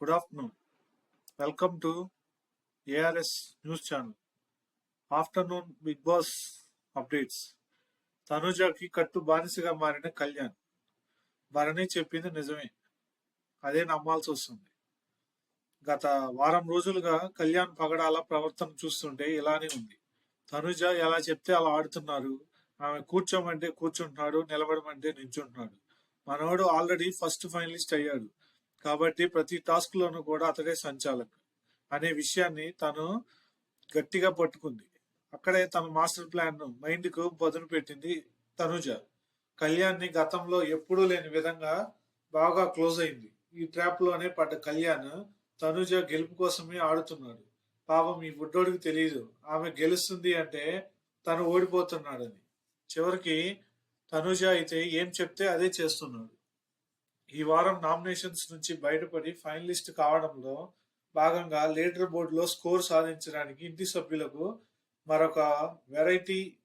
Good afternoon welcome to ARS news channel afternoon Bigg Boss updates తనుజాకి కట్టు బానిసగా మారిన కళ్యాణ్. భరణి చెప్పింది నిజమే. అదే నమ్మాల్సి వస్తుంది. గత వారం రోజులుగా కళ్యాణ్ పగడాల ప్రవర్తన చూస్తుంటే ఇలానే ఉంది. తనుజ ఎలా చెప్తే అలా ఆడుతున్నారు. ఆమె కూర్చోమంటే కూర్చుంటున్నాడు నిలబడమంటే నించుంటున్నాడు. మనవాడు ఆల్రెడీ ఫస్ట్ ఫైనలిస్ట్ అయ్యాడు. కాబట్టి ప్రతి టాస్క్ లోనూ కూడా అతడే సంచాలక్ అనే విషయాన్ని తను గట్టిగా పట్టుకుంది. అక్కడే తన మాస్టర్ ప్లాన్ను మైండ్కు పదును పెట్టింది తనుజ. కళ్యాణ్ని గతంలో ఎప్పుడూ లేని విధంగా బాగా క్లోజ్ అయింది. ఈ ట్రాప్లోనే పడ్డ కళ్యాణ్ తనుజ గెలుపు కోసమే ఆడుతున్నాడు. పాపం ఈ బుడ్డోడికి తెలియదు ఆమె గెలుస్తుంది అంటే తను ఓడిపోతున్నాడని. చివరికి తనుజ అయితే ఏం చెప్తే అదే చేస్తున్నాడు. ఈ వారం నామినేషన్స్ నుంచి బయటపడి ఫైనలిస్ట్ కావడంలో భాగంగా లీడర్ బోర్డులో స్కోర్ సాధించడానికి ఇంటి సభ్యులకు మరొక వెరైటీ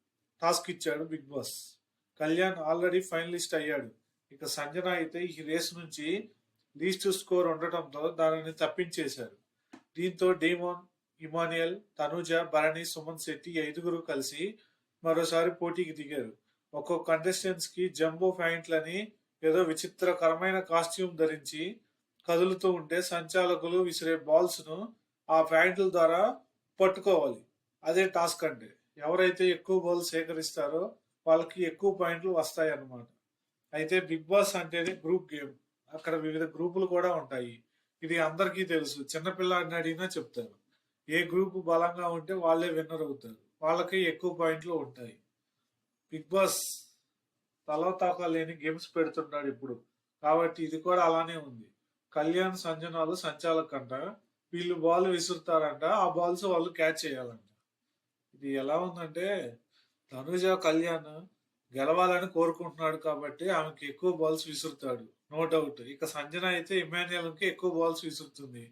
టాస్క్ ఇచ్చాడు Bigg Boss. Kalyan already finalist అయ్యాడు. ఇక సంజన అయితే ఈ రేస్ నుంచి లీస్ట్ స్కోర్ ఉండటంతో దానిని తప్పించేశారు. దీంతో డీమోన్ ఇమానియల్ తనుజ భరణి సుమన్ శెట్టి ఐదుగురు కలిసి మరోసారి పోటీకి దిగారు. ఒక్కో కంటెస్టెంట్స్కి జంబో ప్యాంట్లని ఏదో విచిత్రకరమైన కాస్ట్యూమ్ ధరించి కదులుతూ ఉంటే సంచాలకులు విసిరే బాల్స్ను ఆ ప్యాంట్ల ద్వారా పట్టుకోవాలి. అదే టాస్క్ అంటే ఎవరైతే ఎక్కువ బాల్ సేకరిస్తారో వాళ్ళకి ఎక్కువ పాయింట్లు వస్తాయి అన్నమాట అయితే బిగ్ బాస్ అంటేనే గ్రూప్ గేమ్ అక్కడ వివిధ గ్రూపులు కూడా ఉంటాయి. ఇది అందరికీ తెలుసు. చిన్నపిల్లాడిని అడిగినా చెప్తారు. ఏ గ్రూప్ బలంగా ఉంటే వాళ్ళే విన్నర్ అవుతారు. వాళ్ళకి ఎక్కువ పాయింట్లు ఉంటాయి. బిగ్ బాస్ తలతాక లేని గేమ్స్ పెడుతున్నాడు ఇప్పుడు. కాబట్టి ఇది కూడా అలానే ఉంది. కళ్యాణ్ సంజనాలు సంచాలకంట. వీళ్ళు బాల్ విసురుతారంట. ఆ బాల్స్ వాళ్ళు క్యాచ్ చేయాలంట. ఇది ఎలా ఉందంటే తనుజ కళ్యాణ్ గెలవాలని కోరుకుంటున్నాడు కాబట్టి ఆమెకి ఎక్కువ బాల్స్ విసురుతాడు. నో డౌట్ ఇక సంజన అయితే ఇమాన్యుయల్కి ఎక్కువ బాల్స్ విసురుతుంది.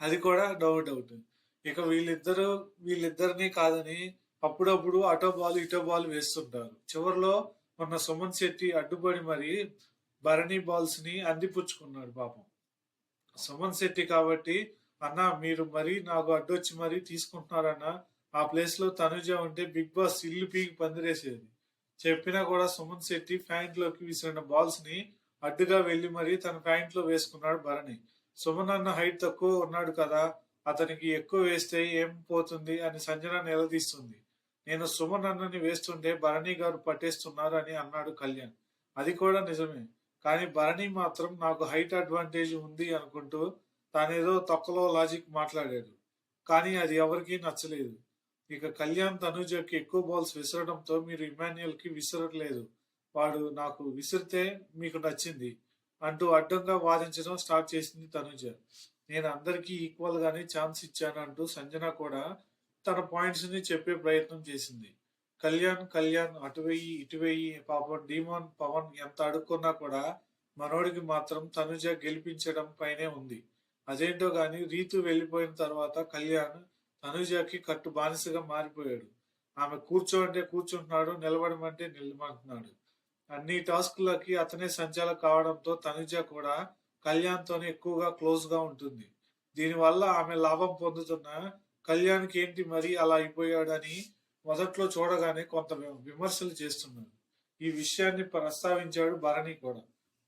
అది కూడా డౌట్ డౌట్ ఇక వీళ్ళిద్దరు వీళ్ళిద్దరిని కాదని అప్పుడప్పుడు అటో బాల్ ఇటో బాల్ వేస్తుంటారు. చివరిలో మొన్న సుమన్ శెట్టి అడ్డుపడి మరి భరణి బాల్స్ని అందిపుచ్చుకున్నాడు పాపం. సుమన్ శెట్టి కాబట్టి అన్న మీరు మరి నాకు అడ్డొచ్చి మరీ తీసుకుంటున్నారన్న ఆ ప్లేస్లో తనుజ ఉంటే బిగ్ బాస్ ఇల్లు పీకి పందిరేసేది. చెప్పినా కూడా సుమన్ శెట్టి ప్యాంట్లోకి విసిరిన బాల్స్ని అడ్డుగా వెళ్ళి మరి తన ప్యాంట్లో వేసుకున్నాడు భరణి. సుమన్ అన్న హైట్ తక్కువ ఉన్నాడు కదా అతనికి ఎక్కువ వేస్తే ఏం పోతుంది? అని సంజన నిలదీస్తుంది. నేను సుమన్ అన్నని వేస్తుంటే భరణి గారు పట్టేస్తున్నారు అని అన్నాడు కళ్యాణ్. అది కూడా నిజమే. కానీ భరణి మాత్రం నాకు హైట్ అడ్వాంటేజ్ ఉంది అనుకుంటూ తానేదో తొక్కలో లాజిక్ మాట్లాడాడు. కానీ అది ఎవరికీ నచ్చలేదు. ఇక కళ్యాణ్ తనుజకి ఎక్కువ బాల్స్ విసరడంతో మీరు ఇమాన్యుయల్కి విసరట్లేదు. వాడు నాకు విసిరితే మీకు నచ్చింది అంటూ అడ్డంగా వాదించడం స్టార్ట్ చేసింది తనుజ. నేను అందరికీ ఈక్వల్ గానే ఛాన్స్ ఇచ్చాను అంటూ సంజన కూడా తన పాయింట్స్ని చెప్పే ప్రయత్నం చేసింది. కళ్యాణ్ కళ్యాణ్ అటువెయ్యి ఇటువెయ్యి పాపం డీమాన్ పవన్ ఎంత అడుక్కున్నా కూడా మనోడికి మాత్రం తనుజ గెలిపించడం పైనే ఉంది. అదేంటో గాని రీతు వెళ్ళిపోయిన తర్వాత కళ్యాణ్ తనుజకి కట్టు బానిసగా మారిపోయాడు. ఆమె కూర్చోంటే కూర్చుంటున్నాడు నిలబడమంటే నిలబడుతున్నాడు అన్ని టాస్క్లకి అతనే సంచాలక కావడంతో తనుజ కూడా కళ్యాణ్ తోనే ఎక్కువగా క్లోజ్గా ఉంటుంది. దీనివల్ల ఆమె లాభం పొందుతున్న కళ్యాణ్కి ఏంటి మరి అలా అయిపోయాడని మొదట్లో చూడగానే కొంత విమర్శలు చేస్తున్నారు. ఈ విషయాన్ని ప్రస్తావించాడు భరణి కూడా.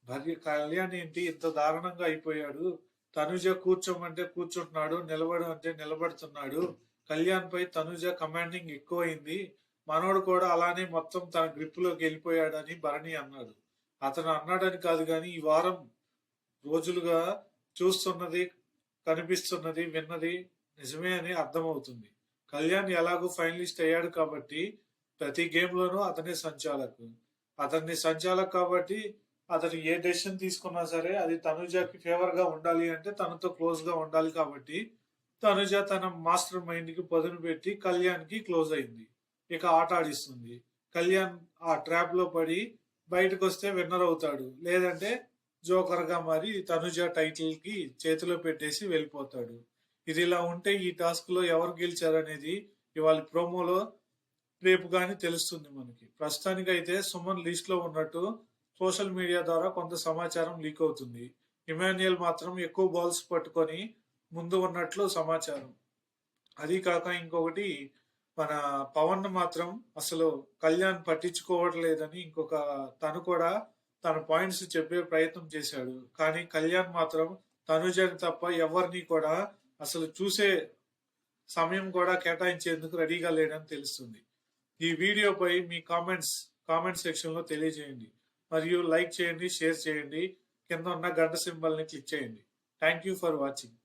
భర్య కళ్యాణ్ ఏంటి? ఇంత దారుణంగా అయిపోయాడు. తనుజ కూర్చోమంటే కూర్చుంటున్నాడు నిలబడు అంటే నిలబడుతున్నాడు. కళ్యాణ్ పై తనుజ కమాండింగ్ ఎక్కువైంది. మనోడు కూడా అలానే మొత్తం తన గ్రిప్పులోకి వెళ్ళిపోయాడని భరణి అన్నాడు. అతను అన్నాడని కాదు కానీ ఈ వారం రోజులుగా చూస్తున్నది కనిపిస్తున్నది విన్నది నిజమే అని అర్థమవుతుంది. కళ్యాణ్ ఎలాగో ఫైనలిస్ట్ అయ్యాడు కాబట్టి ప్రతి గేమ్ లోనూ అతనే సంచాలకు అతన్ని సంచాలక్ కాబట్టి అతను ఏ డెసిషన్ తీసుకున్నా సరే అది తనుజకి ఫేవర్గా ఉండాలి అంటే తనతో క్లోజ్గా ఉండాలి కాబట్టి తనుజ తన మాస్టర్ మైండ్కి పదును పెట్టి కళ్యాణ్కి క్లోజ్ అయింది. ఇక ఆట ఆడిస్తుంది. కళ్యాణ్ ఆ ట్రాప్లో పడి బయటకు వస్తే విన్నర్ అవుతాడు. లేదంటే జోకర్గా మరి తనుజ టైటిల్కి చేతిలో పెట్టేసి వెళ్ళిపోతాడు. ఇది ఇలా ఉంటే ఈ టాస్క్లో ఎవరు గెలిచారనేది ఇవాళ ప్రోమోలో రేపు కానీ తెలుస్తుంది మనకి. ప్రస్తుతానికి అయితే సుమన్ లిస్ట్లో ఉన్నట్టు సోషల్ మీడియా ద్వారా కొంత సమాచారం లీక్ అవుతుంది. ఇమాన్యుయల్ మాత్రం ఎక్కువ బాల్స్ పట్టుకొని ముందు ఉన్నట్లు సమాచారం. అది కాక ఇంకొకటి మన పవన్ మాత్రం అసలు కళ్యాణ్ పట్టించుకోవట్లేదని ఇంకొక తను కూడా తన పాయింట్స్ చెప్పే ప్రయత్నం చేశాడు. కానీ కళ్యాణ్ మాత్రం తనుజని తప్ప ఎవరిని కూడా అసలు చూసే సమయం కూడా కేటాయించేందుకు రెడీగా లేడని తెలుస్తుంది. ఈ వీడియోపై మీ కామెంట్స్ కామెంట్ సెక్షన్లో తెలియజేయండి. మరియు లైక్ చేయండి షేర్ చేయండి. కింద ఉన్న గంట సింబల్ని క్లిక్ చేయండి. Thank you for watching.